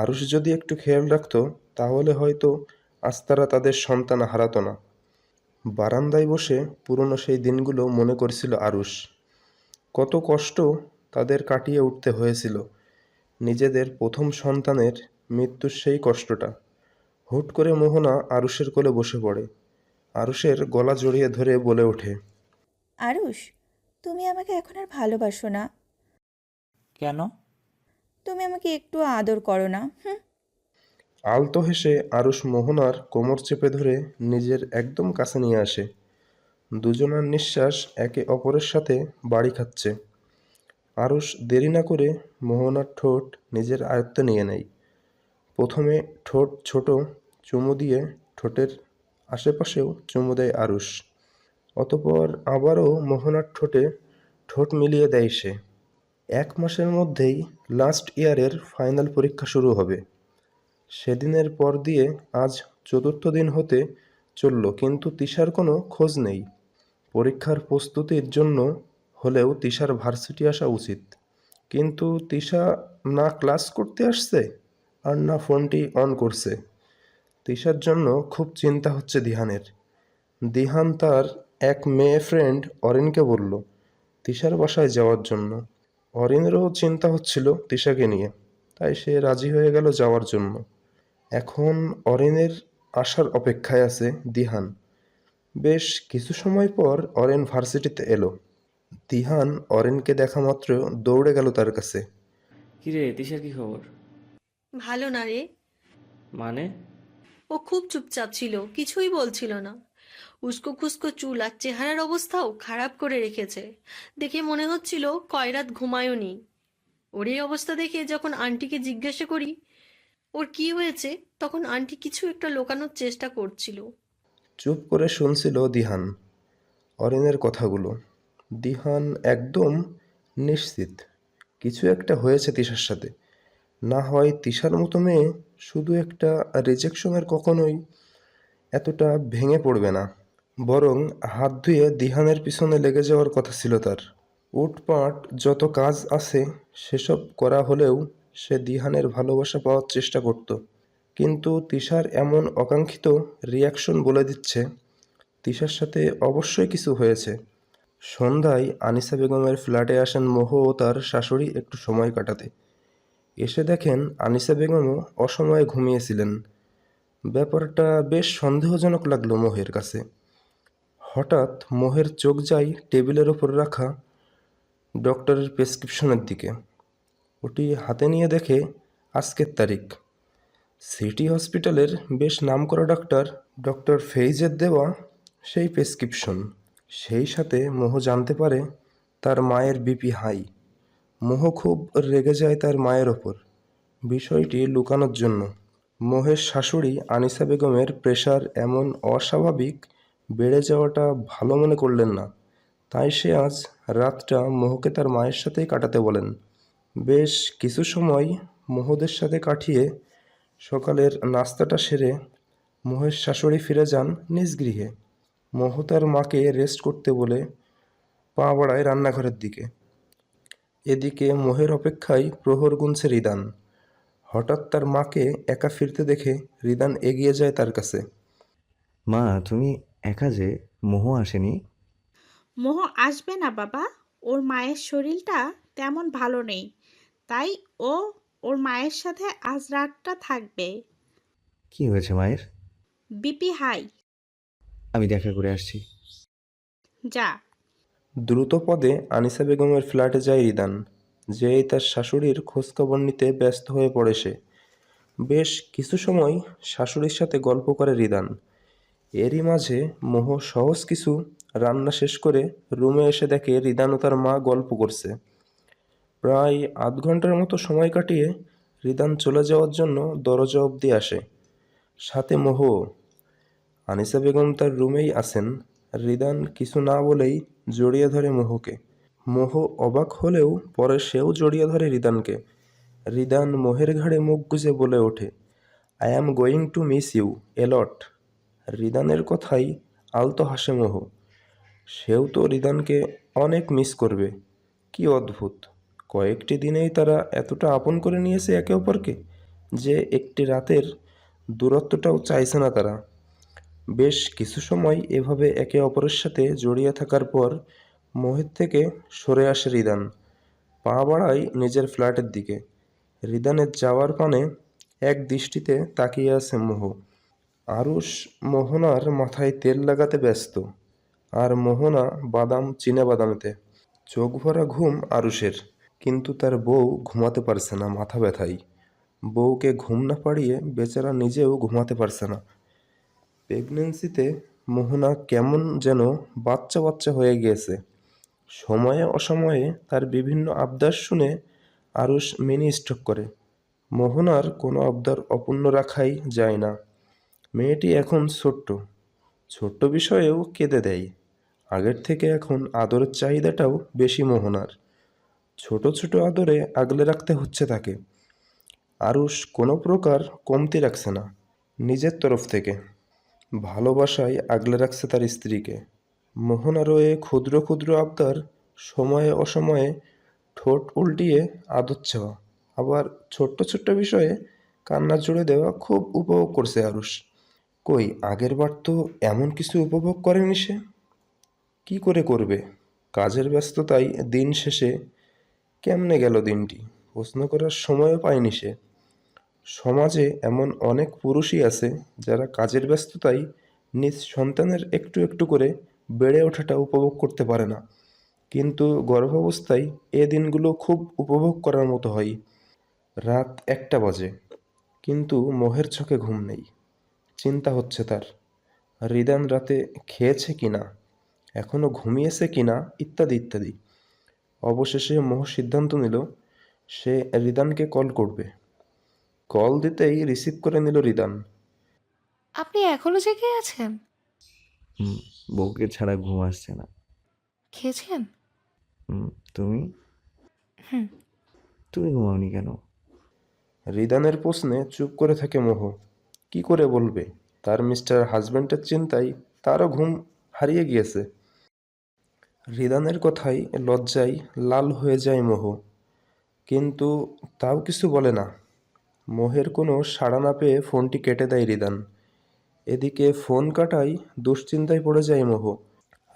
আরুষ যদি একটু খেয়াল রাখতো তাহলে হয়তো আজ তারা তাদের সন্তান হারাতো না। বারান্দায় বসে পুরনো সেই দিনগুলো মনে করছিল আরুষ। কত কষ্ট তাদের কাটিয়ে উঠতে হয়েছিল। নিজেদের প্রথম সন্তানের মৃত্যুর সেই কষ্টটা। হুট করে মোহনা আরুষের কোলে বসে পড়ে। আরুষের গলা জড়িয়ে ধরে বলে ওঠে আরুষ তুমি আমাকে এখন আর ভালোবাসো না। কেন? তুমি আমাকে একটু আদর করো না আলতো হেসে আরুষ মোহনার কোমর চেপে ধরে নিজের একদম কাছে নিয়ে আসে। দুজনার নিঃশ্বাস একে অপরের সাথে বাড়ি খাচ্ছে। আরুষ দেরি না করে মোহনার ঠোঁট নিজের আয়ত্তে নিয়ে নেয়। প্রথমে ঠোঁট ছোট চুমু দিয়ে ঠোঁটের আশেপাশেও চুমু দেয় আরুষ। অতপর আবারও মোহনার ঠোঁটে ঠোঁট মিলিয়ে দেয় সে। এক মাসের মধ্যেই লাস্ট ইয়ারের ফাইনাল পরীক্ষা শুরু হবে। সেদিনের পর দিয়ে আজ চতুর্থ দিন হতে চলল, কিন্তু তিশার কোনো খোঁজ নেই। পরীক্ষার প্রস্তুতির জন্য হলেও তিশার ভার্সিটি আসা উচিত। কিন্তু তিশা না ক্লাস করতে আসছে আর না ফোনটি অন করছে। তিশার জন্য খুব চিন্তা হচ্ছে দিহানের। দিহান তার এক মেয়ে ফ্রেন্ড অরিনকে বলল, তিশার বাসায় যাওয়ার জন্য। অরিনেরও চিন্তা হচ্ছিল তিশাকে নিয়ে। তাই সে রাজি হয়ে গেল যাওয়ার জন্য। এখন অরিনের আসার অপেক্ষায় আছে দিহান। বেশ কিছু সময় পর অরেন ভার্সিটিতে এলো। দিহান অরেনকে দেখা মাত্র দৌড়ে গেল তার কাছে। কিরে তিশার কি খবর? ভালো না রে। মানে? ও খুব চুপচাপ ছিল কিছুই বলছিল না। উস্কো খুস্কো চুল আর চেহারার অবস্থাও খারাপ করে রেখেছে। দেখে মনে হচ্ছিল কয় রাত ঘুমায়নি। ওর এই অবস্থা দেখে যখন আন্টিকে জিজ্ঞাসা করি, ওর কি হয়েছে? তখন আন্টি কিছু একটা লোকানোর চেষ্টা করছিল। চুপ করে শুনছিল দিহান, অরিনের কথাগুলো। দিহান একদম নিশ্চিত, কিছু একটা হয়েছে তিশার সাথে। না হয় তিশার মতো মেয়ে শুধু একটা রিজেকশনের কখনোই এতটা ভেঙে পড়বে না। বরং হাত ধুয়ে দিহানের পিছনে লেগে যাওয়ার কথা ছিল তার। উটপাট যত কাজ আছে, সেসব করা হলেও সে দিহানের ভালোবাসা পাওয়ার চেষ্টা করত। কিন্তু তিশার এমন অকাঙ্ক্ষিত রিয়াকশন বলে দিচ্ছে, তিশার সাথে অবশ্যই কিছু হয়েছে। সন্ধ্যায় আনিসা বেগমের ফ্ল্যাটে আসেন মোহ ও তার শাশুড়ি একটু সময় কাটাতে। এসে দেখেন আনিসা বেগমও অসময়ে ঘুমিয়েছিলেন। ব্যাপারটা বেশ সন্দেহজনক লাগল মোহের কাছে। হঠাৎ মোহের চোখ যায় টেবিলের ওপর রাখা ডক্টরের প্রেসক্রিপশনের দিকে। ওটি হাতে নিয়ে দেখে আজকের তারিখ। সিটি হসপিটালের বেশ নামকরা ডাক্তার ডক্টর ফেইজের দেওয়া সেই প্রেসক্রিপশন। সেই সাথে মোহ জানতে পারে তার মায়ের বিপি হাই। মোহ খুব রেগে যায় তার মায়ের ওপর। বিষয়টি লুকানোর জন্য। মোহের শাশুড়ি আনিসা বেগমের প্রেশার এমন অস্বাভাবিক বেড়ে যাওয়াটা ভালো মনে করলেন না। তাই সে আজ রাতটা মোহকে তার মায়ের সাথেই কাটাতে বলেন। বেশ কিছু সময় মোহদের সাথে কাটিয়ে সকালের নাস্তাটা সেরে মোহের শাশুড়ি ফিরে যান নিজ গৃহে। মোহ তার মাকে রেস্ট করতে বলে পা বাড়ায় রান্নাঘরের দিকে। এদিকে মোহের অপেক্ষায় প্রহর গুনছে রিদান। হঠাৎ তার মাকে একা ফিরতে দেখে রিদান এগিয়ে যায় তার কাছে। মা, তুমি একা যে মোহ আসেনি। মোহ আসবে না বাবা ওর মায়ের শরীরটা তেমন ভালো নেই তাই ও ওর মায়ের সাথে আজ রাতটা থাকবে। কি হয়েছে মায়ের? BP high. আমি দেখা করে আসছি। যা। দ্রুত পদে আনিসা বেগমের ফ্ল্যাটে যায় রিদান যেই তার শাশুড়ির খোঁজখবর নিতে ব্যস্ত হয়ে পড়ে সে। বেশ কিছু সময় শাশুড়ির সাথে গল্প করে রিদান এরই মাঝে মোহ সহজ কিছু রান্না শেষ করে রুমে এসে দেখে রিদান তার মা গল্প করছে। প্রায় আধ ঘণ্টার মতো সময় কাটিয়ে রিদান চলে যাওয়ার জন্য দরজা অবধি আসে। সাথে মোহ, আনিসা বেগম তার রুমেই আছেন। রিদান কিছু না বলেই জড়িয়ে ধরে মোহকে। মোহ অবাক হলেও পরে সেও জড়িয়ে ধরে রিদানকে রিদান মোহের ঘাড়ে মুখ গুজে বলে ওঠে I am going to miss you a lot রিদানের কথাই আলতো হাসে মোহ সেও তো রিদানকে অনেক মিস করবে। কি অদ্ভুত। কয়েকটি দিনেই তারা এতটা আপন করে নিয়েছে একে অপরকে যে একটি রাতের দূরত্বটাও চাইছে না তারা। বেশ কিছু সময় এভাবে একে অপরের সাথে জড়িয়ে থাকার পর মোহের থেকে সরে আসে রিদান। পা বাড়ায় নিজের ফ্ল্যাটের দিকে। রিদানের যাওয়ার পানে এক দৃষ্টিতে তাকিয়ে আছে মোহ। আরুষ মোহনার মাথায় তেল লাগাতে ব্যস্ত, আর মোহনা বাদাম চিনে বাদামেতে। চোখ ভরা ঘুম আরুষের, কিন্তু তার বউ ঘুমাতে পারছে না, মাথা ব্যথায় বউকে ঘুম না পাড়িয়ে বেচারা নিজেও ঘুমাতে পারছে না। প্রেগনেন্সিতে মোহনা কেমন যেন বাচ্চা বাচ্চা হয়ে গিয়েছে। সময়ে অসময়ে তার বিভিন্ন আবদার শুনে আরুষ মিনি স্ট্রোক করে। মোহনার কোনো আবদার অপূর্ণ রাখাই যায় না। মেয়েটি এখন ছোট্ট। ছোট্ট বিষয়েও কেঁদে দেয়। আগের থেকে এখন আদরের চাহিদাটাও বেশি মোহনার। ছোট ছোট আদরে আগলে রাখতে হচ্ছে তাকে। আরুষ কোনো প্রকার কমতি রাখছে না, নিজের তরফ থেকে। ভালোবাসায় আগলে রাখছে তার স্ত্রীকে। মোহনারও এ ক্ষুদ্র ক্ষুদ্র আবদার সময়ে অসময়ে ঠোঁট উল্টিয়ে আদর চাওয়া। আবার ছোট্ট ছোট্ট বিষয়ে কান্না জুড়ে দেওয়া খুব উপভোগ করছে আরুষ। কই, আগেরবার তো এমন কিছু উপভোগ করেনি সে? কী করে করবে? কাজের ব্যস্ততায় দিন শেষে কেমনে গেল দিনটি? প্রশ্ন করার সময়ও পায়নি সে। সমাজে এমন অনেক পুরুষই আছে যারা কাজের ব্যস্ততায় নিজ সন্তানের একটু একটু করে বেড়ে ওঠাটা উপভোগ করতে পারে না। কিন্তু গর্ভাবস্থায় এ দিনগুলো খুব উপভোগ করার মতো হয়। রাত একটা বাজে, কিন্তু মোহের চোখে ঘুম নেই। চিন্তা হচ্ছে তার। রিদান রাতে খেয়েছে কি না? এখনও ঘুমিয়েছে কি না? ইত্যাদি ইত্যাদি। অবশেষে মোহ সিদ্ধান্ত নিল সে রিদানকে কল করবে। কল দিতেই রিসিভ করে নিল রিদান আপনি এখনও জেগে আছেন? হুম, বউকে ছাড়া ঘুম আসছে না। খেয়েছেন? হুম, তুমি? হুম। তুমি ঘুমাওনি কেন? রিদানের প্রশ্নে চুপ করে থাকে মোহ। কি করে বলবে? তার মিস্টার হাজব্যান্ডের চিন্তায় তারও ঘুম হারিয়ে গিয়েছে। রিদানের কথায় লজ্জায় লাল হয়ে যায় মোহ। কিন্তু তাও কিছু বলে না। মোহের কোনো সাড়া না পেয়ে ফোনটি কেটে দেয় রিদান এদিকে ফোন কাটায় দুশ্চিন্তায় পড়ে যায় মোহ।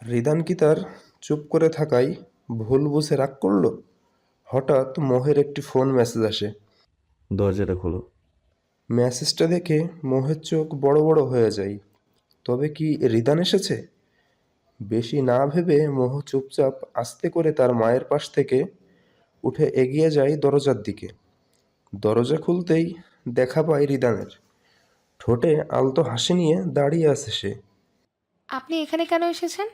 রিদান কি তার চুপ করে থাকায় ভুল বুঝে রাগ করল? হঠাৎ মোহের একটি ফোন মেসেজ আসে। দরজাটা খোলো। মেসেজটা দেখে মোহের চোখ বড় বড় হয়ে যায়। তবে কি রিদান এসেছে? বেশি না ভেবে মোহ চুপচাপ আস্তে করে তার মায়ের পাশ থেকে উঠে এগিয়ে যায় দরজার দিকে। দরজা খুলতেই দেখা পায় রিদানের। ঠোঁটে আলতো হাসি নিয়ে দাঁড়িয়ে আছে সে। আপনি এখানে কেন এসেছেন?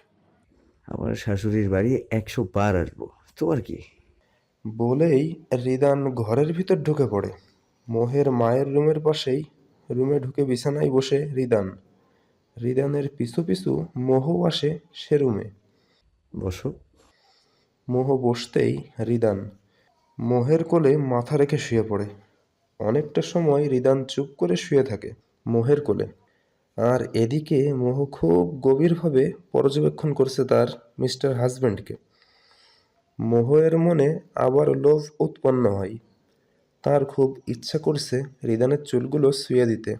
আমার শাশুড়ির বাড়ি একশো বার আসব। তোমার কি? বলেই রিদান ঘরের ভিতর ঢুকে পড়ে। মোহের মায়ের রুমের পাশেই রুমে ঢুকে বিছানায় বসে রিদান। রিদানের পিছু পিছু মোহ আসে সে রুমে। বসো। মোহ বসতেই রিদান মোহের কোলে মাথা রেখে শুয়ে পড়ে। অনেকটা সময় রিদান চুপ করে শুয়ে থাকে মোহের কোলে। আর এদিকে মোহ খুব গভীরভাবে পর্যবেক্ষণ করছে তার মিস্টার হাজব্যান্ডকে মোহের মনে আবার লোভ উৎপন্ন হয়। তার খুব ইচ্ছা করছে রিদানের চুলগুলো শুয়ে দিতে।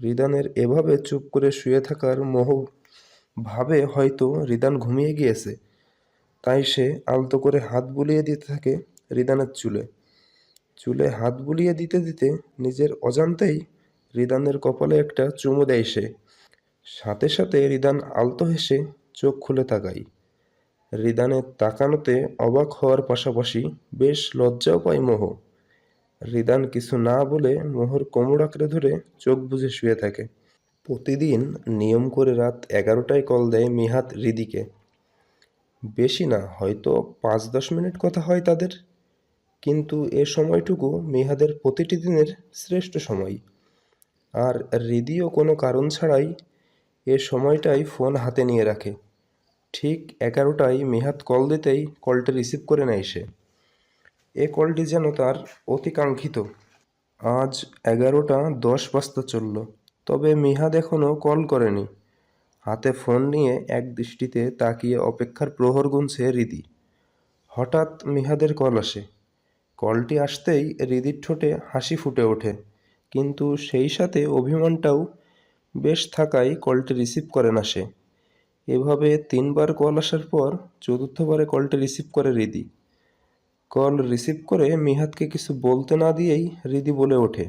রিদানের এভাবে চুপ করে শুয়ে থাকার মোহ ভাবে হয়তো রিদান ঘুমিয়ে গিয়েছে। তাই সে আলতো করে হাত বুলিয়ে দিতে থাকে রিদানের চুলে। চুলে হাত বুলিয়ে দিতে দিতে নিজের অজান্তেই রিদানের কপালে একটা চুমু দেয় সে। সাথে সাথে রিদান আলতো হেসে চোখ খুলে তাকায়। রিদানের তাকানোতে অবাক হওয়ার পাশাপাশি বেশ লজ্জাও পায় মোহ। রিদান কিছু না বলে মোহর কোমর আঁকড়ে ধরে চোখ বুজে শুয়ে থাকে। প্রতিদিন নিয়ম করে রাত এগারোটায় কল দেয় মিহাত রিদিকে বেশি না, হয়তো পাঁচ দশ মিনিট কথা হয় তাদের। কিন্তু এ সময়টুকু মেহাদের প্রতিটি দিনের শ্রেষ্ঠ সময়। আর রিদিও কোনো কারণ ছাড়াই এ সময়টাই ফোন হাতে নিয়ে রাখে। ঠিক এগারোটায় মেহাত কল দিতেই কলটা রিসিভ করে নেয় সে। এ কলটি যেন তার অতিকাঙ্ক্ষিত। আজ এগারোটা দশ বাজতে চলল, তবে মিহাদ এখনও কল করেনি। হাতে ফোন নিয়ে এক দৃষ্টিতে তাকিয়ে অপেক্ষার প্রহর গুনছে রিদি। হঠাৎ মিহাদের কল আসে। কলটি আসতেই রিদির ঠোঁটে হাসি ফুটে ওঠে, কিন্তু সেই সাথে অভিমানটাও বেশ থাকায় কলটি রিসিভ করে না সে। এভাবে তিনবার কল আসার পর চতুর্থবারে কলটি রিসিভ করে রিদি। কল রিসিভ করে মিহাতকে কিছু বলতে না দিয়েই রিদি বলে ওঠে।